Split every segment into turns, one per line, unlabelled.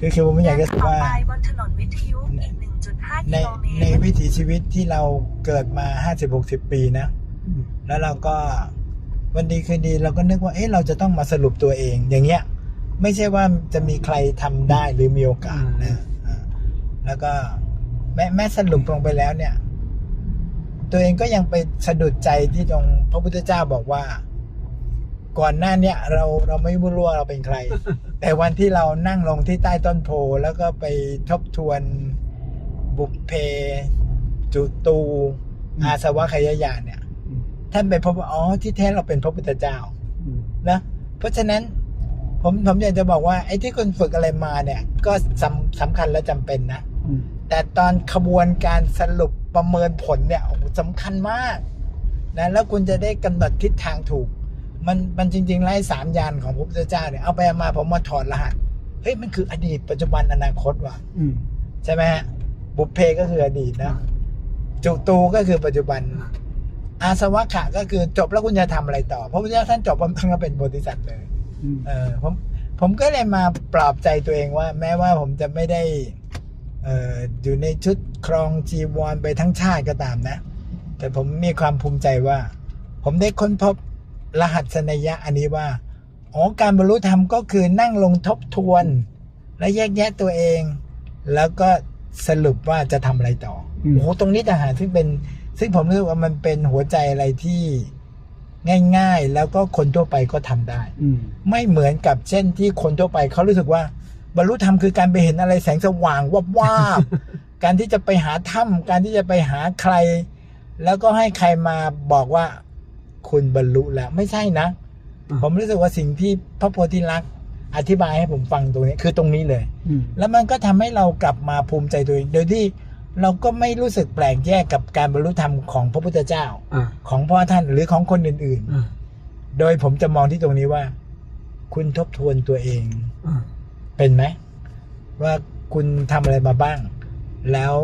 คือคือผมไม่อยากจะ
ต่อ
ว่า
ไปบนถนนวิทยุอีก 1.5
ใน
กิโลเม
ใน
ตร
วิถีชีวิตที่เราเกิดมาห้าสิบหกสิบปีนะ แล้วเราก็วันดีคืนดีเราก็นึกว่าเอ๊ะเราจะต้องมาสรุปตัวเอง อย่างเงี้ย ไม่ใช่ว่าจะมีใครทำได้หรือมีโอกาสนะอ่าแล้วก็แม้แม้สรุปลงไปแล้วเนี่ย ตัวเองก็ยังไปสะดุดใจที่ตรงพระพุทธเจ้าบอกว่า ก่อนหน้าเนี้ยเราเราไม่รู้ว่าเราเป็นใคร แต่วันที่เรานั่งลงที่ใต้ต้นโพแล้วก็ไปทบทวนบุพเพ จุตู อาสวะขยายานเนี่ย ท่านไปพบว่าอ๋อที่แท้เราเป็นพระพุทธเจ้านะเพราะฉะนั้นผมผมอยากจะบอกว่าไอ้ที่คุณฝึกอะไรมาเนี่ย ก็สำสำคัญและจำเป็นนะแต่ตอนขบวนการสรุปประเมินผลเนี่ยโอ้โหสำคัญมากนะแล้วคุณจะได้กำหนดทิศทางถูก มันมันจริงๆไล่สามยานของพระพุทธเจ้าเนี่ยเอาไปเอามาผมมาถอดรหัสเฮ้ยมันคืออดีตปัจจุบันอนาคตว่ะใช่ไหมฮะบุพเพก็คืออดีตนะจุตูก็คือปัจจุบัน อาสวะขะก็คือจบแล้วคุณจะทำอะไรต่อพระพุทธเจ้าท่านจบผมท่านก็เป็นโพธิสัตว์เลยเออผมผมก็เลยมาปลอบใจตัวเองว่า แม้ว่าผมจะไม่ได้เอ่ออยู่ในชุดครองจีวรไปทั้งชาติก็ตามนะ แต่ผมมีความภูมิใจว่า ผมได้ค้นพบ รหัสนัยยะอันนี้ว่าอ๋อการบรรลุธรรมก็คือนั่งลงทบทวน และแยกแยะตัวเอง แล้วก็สรุปว่าจะทำอะไรต่ออ
ม
โอ้โหตรงนี้ต่างหากซึ่งเป็น ซึ่งผมรู้สึกว่ามันเป็นหัวใจอะไรที่ง่าย ๆ แล้วก็คนทั่วไปก็ทำได้ไม่เหมือนกับเช่นที่คนทั่วไปเขารู้สึกว่า บรรลุธรรมคือการไปเห็นอะไรแสงสว่างวับวาบการที่จะไปหาถ้ำการที่จะไปหาใคร แล้วก็ให้ใครมาบอกว่า คุณบรรลุแล้ว ไม่ใช่นะ
อ่า
ผมรู้สึกว่าสิ่งที่พระโพธิลักษณ์อธิบายให้ผมฟังตรงนี้คือตรงนี้เลย แล้วมันก็ทำให้เรากลับมาภูมิใจตัวเอง โดยที่เราก็ไม่รู้สึกแปลกแยกกับการบรรลุธรรมของพระพุทธเจ้าของพ่อท่านหรือของคนอื่นๆ โดยผมจะมองที่ตรงนี้ว่า คุณทบทวนตัวเองเป็นไหมว่าคุณทำอะไรมาบ้าง แล้ว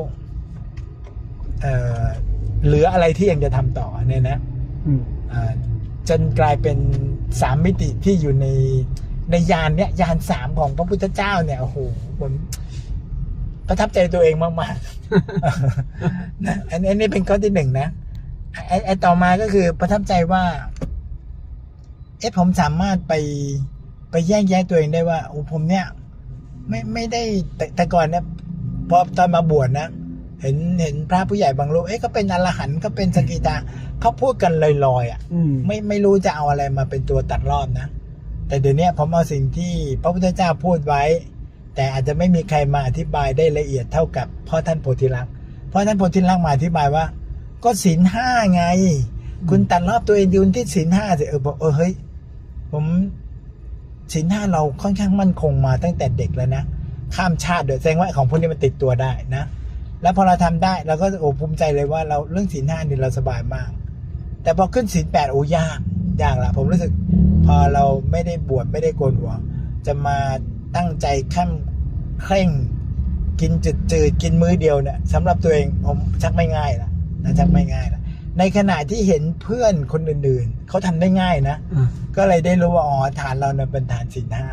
เอ่อเหลืออะไรที่ยังจะทำต่อเนี่ยนะอ่า จนกลายเป็นสามมิติที่อยู่ในในยานเนี้ยยานสามของพระพุทธเจ้าเนี่ยโอ้โหผมประทับใจตัวเองมากๆนะอันนี้นี่เป็นข้อที่หนึ่งนะไอ้ไอต่อมาก็คือประทับใจว่า เอ๊ะผมสามารถไปไปแยกแยะตัวเองได้ว่าโอ้ผมเนี่ย ไม่ไม่ได้แต่แต่ก่อนเนี่ยพอตอนมาบวชนะ เห็นเห็นพระผู้ใหญ่บางรูปเอ๊ะก็เป็นอรหันต์ก็เป็นสกิตาเขาพูดกันลอยๆอะไม่ไม่รู้จะเอาอะไรมาเป็นตัวตัดรอบนะ แต่เดี๋ยวนี้ผมเอาสิ่งที่พระพุทธเจ้าพูดไว้ แต่อาจจะไม่มีใครมาอธิบายได้ละเอียดเท่ากับพ่อท่านโพธิลักษณ์เพราะท่านโพธิลักษณ์มาอธิบายว่า ก็ศีลห้าไง คุณตัดรอบตัวเองดูที่ศีลห้าสิเออบอกเออเฮ้ยผมศีลห้าเราค่อนข้างมั่นคงมาตั้งแต่เด็กแล้วนะข้ามชาติโดยแสดงว่าของพวกนี้มันติดตัวได้นะ แล้วพอเราทำได้เราก็โอ้ภูมิใจเลยว่าเราเรื่องศีลห้านี่เราสบายมาก แต่พอขึ้นศีลแปดโอ้ยากยากละผมรู้สึก พอเราไม่ได้บวชไม่ได้โกนหัว จะมาตั้งใจขั้นเคร่ง กินจืดจืดๆกินมื้อเดียวเนี่ยสำหรับตัวเองผมชักไม่ง่ายละนะชักไม่ง่ายละในขณะที่เห็นเพื่อนคนอื่นๆเขาทำได้ง่ายนะก็เลยได้รู้ว่าอ๋อฐานเราเนี่ยเป็นฐานศีลห้า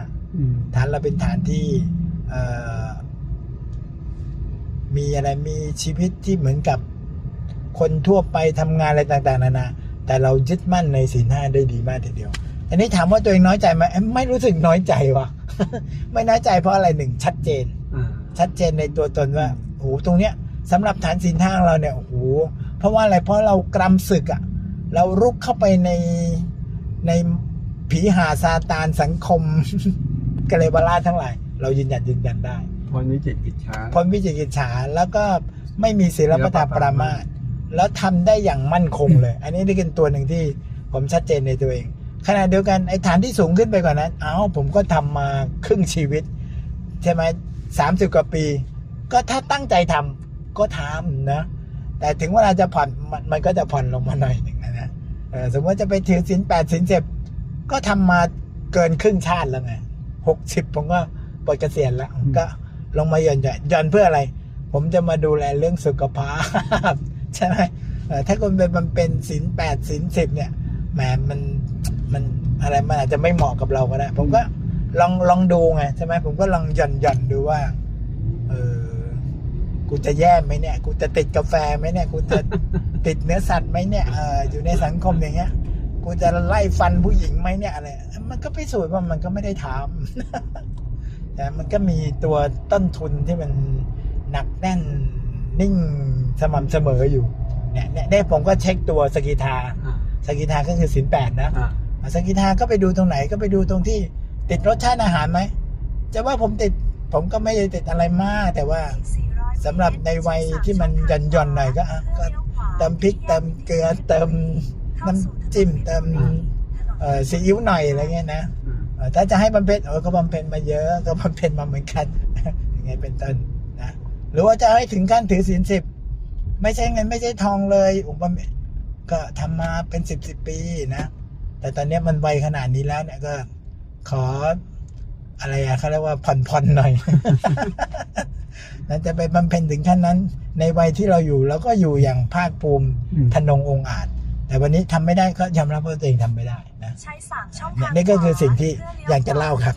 ฐานเราเป็นฐานที่เอ่อ มีอะไรมีชีวิตที่เหมือนกับคนทั่วไปทำงานอะไรต่างๆนานา แต่เรายึดมั่นในศีลห้าได้ดีมากทีเดียว อันนี้ถามว่าตัวเองน้อยใจไหมเอ้ยไม่รู้สึกน้อยใจว่ะไม่น้อยใจเพราะอะไรหนึ่งชัดเจนชัดเจนในตัวตนว่าโอ้โหตรงเนี้ยสำหรับฐานศีลห้าของเราเนี่ยโอ้โหเพราะว่าอะไรเพราะเรากรำศึกอะ่ะเรารุกเข้าไปในในผีหาซาตานสังคมกะเลวราชทั้งหลาย เรายืนยันยืนยันได้
พรวิจิตรกิจช้า
พ้นวิจิกิจฉาแล้วก็ไม่มีศีลปตาปรามาสแล้วทำได้อย่างมั่นคงเลย อันนี้นี่เป็นตัวหนึ่งที่ผมชัดเจนในตัวเอง ขณะเดียวกันไอ้ฐานที่สูงขึ้นไปกว่านั้น เอ้าผมก็ทำมาครึ่งชีวิต ใช่ไหมสามสิบกว่าปี ก็ถ้าตั้งใจทำก็ทำนะ แต่ถึงเวลาจะผ่อนมันมันก็จะผ่อนลงมาหน่อยหนึ่งนะเออสมมติว่าจะไปถือสินแปดสินเจ็บก็ทำมาเกินครึ่งชาติแล้วไงหกสิบผมก็ปลดเกษียณแล้ว ก็ ลงมาหย่อนหย่อนหย่อนเพื่ออะไร ผมจะมาดูแลเรื่องสุขภาพ ใช่ไหมถ้าคนเป็นมันเป็นสินแปดสินสิบเนี่ยแหมมันมันอะไรมันอาจจะไม่เหมาะกับเราก็ได้ ผมก็ลองลองดูไงใช่ไหมผมก็ลองหย่อนหย่อนดูว่า เออกูจะแย่ไหมเนี่ย กูจะติดกาแฟไหมเนี่ย กูจะติดเนื้อสัตว์ไหมเนี่ยเอออยู่ในสังคมอย่างเงี้ย กูจะไล่ฟันผู้หญิงไหมเนี่ยอะไร มันก็พิสูจน์ว่ามันก็ไม่ได้ทำ แต่มันก็มีตัวต้นทุนที่มันหนักแน่นนิ่งสม่ำเสมออยู่เนี่ยเนี่ยได้ผมก็เช็คตัวสกิทา
อ่า
สกิทาก็คือสินแปดนะ
อ่า
อะสกิทาก็ไปดูตรงไหนก็ไปดูตรงที่ติดรสชาติอาหารไหมจะว่าผมติดผมก็ไม่ได้ติดอะไรมาก แต่ว่าสำหรับในวัยที่มันหย่อนๆหน่อยก็อะก็เติมพริกเติมเกลือเติมน้ำจิ้มเติมเอ่อซีอิ๊วหน่อยอะไรเงี้ยนะ
อืม
เอ่อ ถ้าจะให้บำเพ็ญเออก็บำเพ็ญมาเยอะก็บำเพ็ญมาเหมือนกันอย่างไงเป็นต้นนะหรือว่าจะให้ถึงขั้นถือศีลสิบไม่ใช่เงินไม่ใช่ทองเลยอุปมก็ทำมาเป็นสิบสิบปีนะแต่ตอนเนี้ยมันวัยขนาดนี้แล้วเนี่ยก็ขออะไรอะเขาเรียกว่าผ่อนผ่อนหน่อยนะจะไปบำเพ็ญถึงขั้นนั้น ในวัยที่เราอยู่เราก็อยู่อย่างภาคภูมิ
อืม
ทนงองค์อาจ แต่วันนี้ทำไม่ได้ก็ยอมรับว่าตัวเองทำไม่ได้นะ
ใช้สามช่อง
เนี่ย
ทาง
นี่ก็คือสิ่งที่
ขว
อยากจะเล่าครับ